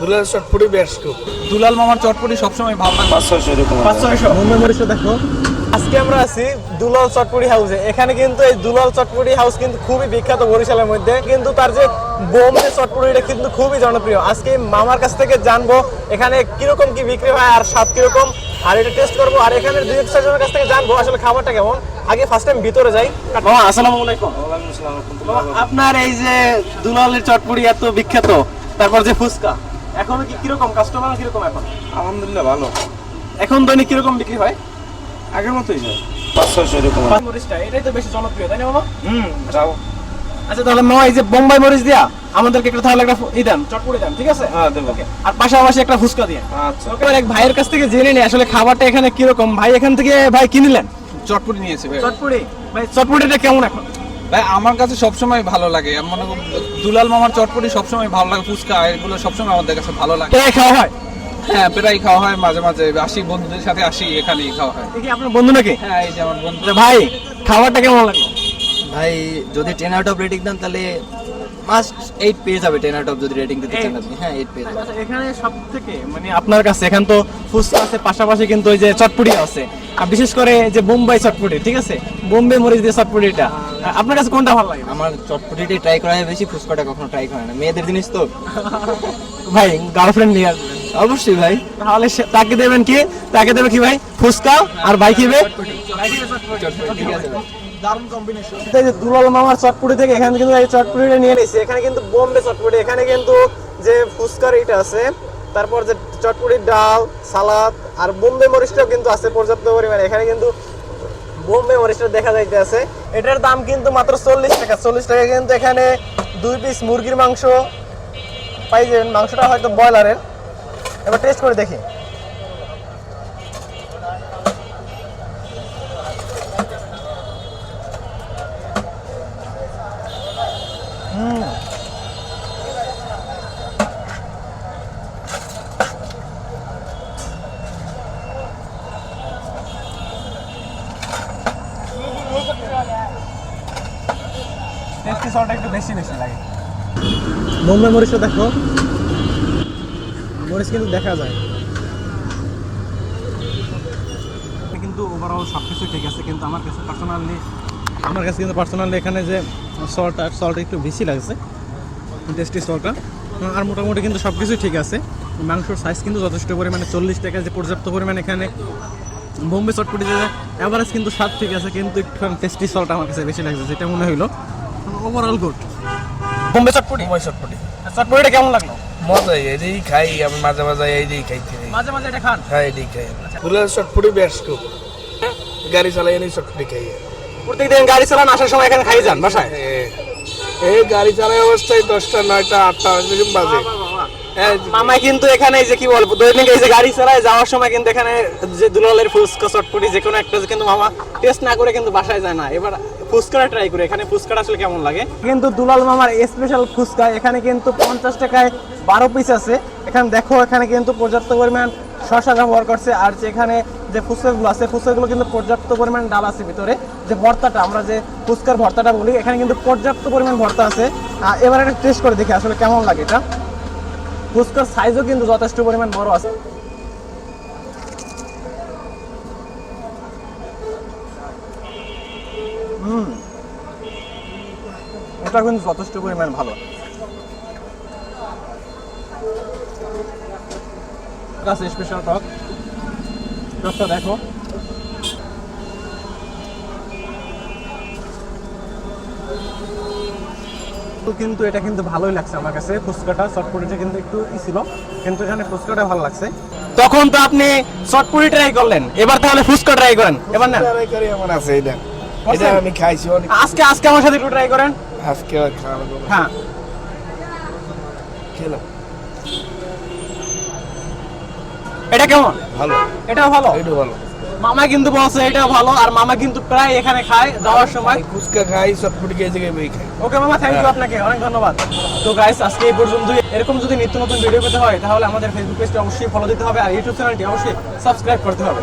দুলাল চটপটি বেশ খুব। দুলাল মামার চটপটি সবসময় ভালো লাগে। পাঁচ ছয়শো এরকম পাঁচ ছয়শো। মুম্বাই দেখো। আজকে আমরা আছি দুলাল চটপটি হাউসে। এখানে কিন্তু এই দুলাল চটপটি হাউস কিন্তু খুবই বিখ্যাত বরিশালের মধ্যে। কিন্তু তার যে বোম্বে চটপটিটা কিন্তু খুবই জনপ্রিয়। আজকে মামার কাছ থেকে জানব এখানে কীরকম কি বিক্রি হয় আর স্বাদ কীরকম। আর এটা টেস্ট করব। আর এখানে দুই এক চারজনের কাছ থেকে জানব আসলে খাবারটা কেমন। আগে ফার্স্ট টাইম ভিতরে যাই। আসসালামু আলাইকুম। আপনার এই যে দুলালের চটপটি এত বিখ্যাত তারপর যে ফুচকা। এখনও কি কীরকম কাস্টমার কীরকম এখন? আলহামদুলিল্লাহ ভালো। এখন দৈনিক কীরকম বিক্রি হয়? আগের মতোই যায় এরকম মরিচটা এটাই তো বেশি জনপ্রিয় তাই না মামা? হুম যাও। আচ্ছা তাহলে এই যে বোম্বাই মরিচ দিয়া আমাদেরকে একটা তাহলে একটা ফু- ই দেন চটপটি দেন ঠিক আছে? হ্যাঁ দেবো। আর পাশাপাশি একটা ফুচকা দিয়ে। আচ্ছা। ওকে এক ভাইয়ের কাছ থেকে জেনে আসলে খাবারটা এখানে কীরকম। ভাই এখান থেকে ভাই চটপটি নিয়েছে ভাই। চটপটি? ভাই চটপটিটা কেমন এখন? ভাই আমার কাছে সবসময় ভালো লাগে। মনে দুলাল মামার চটপটি সবসময় ভালো লাগে ফুচকা এগুলো সবসময় আমাদের কাছে ভালো লাগে। খাওয়া হয়? হ্যাঁ প্রায় খাওয়া হয় মাঝে মাঝে আসি বন্ধুদের সাথে আসি এখানেই খাওয়া হয়। দেখি আপনার বন্ধু নাকি? হ্যাঁ এই যে আমার বন্ধু। ভাই খাবারটা কেমন লাগল ভাই যদি টেন আউট অফ রেটিং দেন তাহলে মাস্ট এইট পেয়ে যাবে টেন আউট অফ যদি রেটিং দিতে চান আপনি। হ্যাঁ এইট পেয়ে যাবে। আচ্ছা, এখানে সব থেকে মানে আপনার কাছে এখান তো ফুচকা আছে পাশাপাশি কিন্তু ওই যে চটপটি আছে। আর বিশেষ করে যে বোম্বাই চটপটি ঠিক আছে? বোম্বে মরিচ দিয়ে চটপটিটা। আপনার কাছে কোনটা ভালো লাগে? আমার চটপটিটাই ট্রাই করা হয় বেশি ফুচকাটা কখনো ট্রাই করে না। মেয়েদের জিনিস তো। ভাই গার্লফ্রেন্ড নিয়ে আসবেন। অবশ্যই ভাই। তাহলে তাকে দেবেন কি? তাকে দেবে কি ভাই? ফুচকা আর ভাই যে দুলাল মামার চটপটি থেকে এখানে কিন্তু এই চটপটিটা নিয়ে নিয়েছি। এখানে কিন্তু বোম্বে চটপটি। এখানে কিন্তু যে ফুচকার এটা আছে তারপর যে চটপটির ডাল সালাদ আর বোম্বে মরিচটাও কিন্তু আছে পর্যাপ্ত পরিমাণে। এখানে কিন্তু বোম্বে মরিচটা দেখা যাইতে আছে এটার দাম কিন্তু মাত্র চল্লিশ টাকা। চল্লিশ টাকা কিন্তু এখানে দুই পিস মুরগির মাংস পাই যাবেন। মাংসটা হয়তো ব্রয়লারের। এবার টেস্ট করে দেখি। টেস্টি সল্ট একটু বেশি বেশি লাগে। বোম্বে মরিচটা দেখো। মরিচ কিন্তু দেখা যায়। কিন্তু ওভারঅল সব কিছু ঠিক আছে কিন্তু আমার কাছে পার্সোনালি আমার কাছে কিন্তু পার্সোনালি এখানে যে সল্ট আর সল্ট একটু বেশি লাগছে টেস্টি সল্টটা আর মোটামুটি কিন্তু সব কিছুই ঠিক আছে। মাংসর সাইজ কিন্তু যথেষ্ট পরিমাণে চল্লিশ টাকা যে পর্যাপ্ত পরিমাণে এখানে বোম্বে চটপটি যে অ্যাভারেজ কিন্তু স্বাদ ঠিক আছে কিন্তু একটু টেস্টি সল্ট আমার কাছে বেশি লাগছে যেটা মনে হইল। ওভারঅল গুড বোম্বে চটপটি সময় চটপটি চটপটিটা কেমন লাগল? এটাই খাই আমি মাঝে মাঝে এইটাই খাইতে নেই মাঝে মাঝে এটা খান? হ্যাঁ এটাই খাই। দুলাল চটপটি বেশ খুব। গাড়ি চালাই এনে চটপটি খাই। প্রত্যেকদিন গাড়ি চালান আসার সময় এখানে খাই যান বাসায়? এই গাড়ি চালাই অবস্থায় দশটা নয়টা আটটা এরকম বাজে। হ্যাঁ মামা কিন্তু এখানে এই যে কি বলব দৈনিক এই যে গাড়ি চালায় যাওয়ার সময় কিন্তু এখানে যে দুলালের ফুচকা চটপটি যে কোনো একটা কিন্তু মামা টেস্ট না করে কিন্তু বাসায় যায় না। এবার ফুচকাটা ট্রাই করে। এখানে আসলে কেমন লাগে? কিন্তু দুলাল মামার স্পেশাল এখানে কিন্তু পঞ্চাশ টাকায় বারো পিস আছে। এখানে দেখো, এখানে কিন্তু পর্যাপ্ত পরিমাণ শশা ব্যবহার করছে। আর যেখানে যে ফুচকাগুলো আছে, ফুচকাগুলো কিন্তু পর্যাপ্ত পরিমাণ ডাল আছে ভিতরে। যে ভর্তাটা, আমরা যে ফুচকার ভর্তাটা বলি, এখানে কিন্তু পর্যাপ্ত পরিমাণ ভর্তা আছে। এবার একটা টেস্ট করে দেখি আসলে কেমন লাগে এটা। ফুচকার সাইজও কিন্তু যথেষ্ট পরিমাণ বড় আছে। এটা কিন্তু যথেষ্ট পরিমাণ ভালো। কাছে স্পেশাল টক টকটা দেখো। কিন্তু এটা কিন্তু ভালোই লাগছে আমার কাছে। ফুচকাটা চটপটিটা কিন্তু একটু ই ছিল। কিন্তু এখানে ফুচকাটা ভালো লাগছে। তখন তো আপনি চটপটি ট্রাই করলেন। এবার তাহলে ফুচকা ট্রাই করেন। এবার না ট্রাই করি আমার আছে এটা এটা আমি খাইছি আজকে আজকে আমার সাথে একটু ট্রাই করেন। আজকে হ্যাঁ। খেলাম এটা কেমন? ভালো। এটাও ভালো? এটা ভালো। মামা কিন্তু বলছে এটা ভালো আর মামা কিন্তু প্রায় এখানে খায় যাওয়ার সময়। ফুচকা খাই চটপটি খেয়ে জায়গায় বই খাই। ওকে মামা থ্যাংক ইউ আপনাকে অনেক ধন্যবাদ। তো গাইস আজকে এই পর্যন্ত এরকম যদি নিত্য নতুন ভিডিও পেতে হয় তাহলে আমাদের ফেসবুক পেজটি অবশ্যই ফলো দিতে হবে আর ইউটিউব চ্যানেলটি অবশ্যই সাবস্ক্রাইব করতে হবে।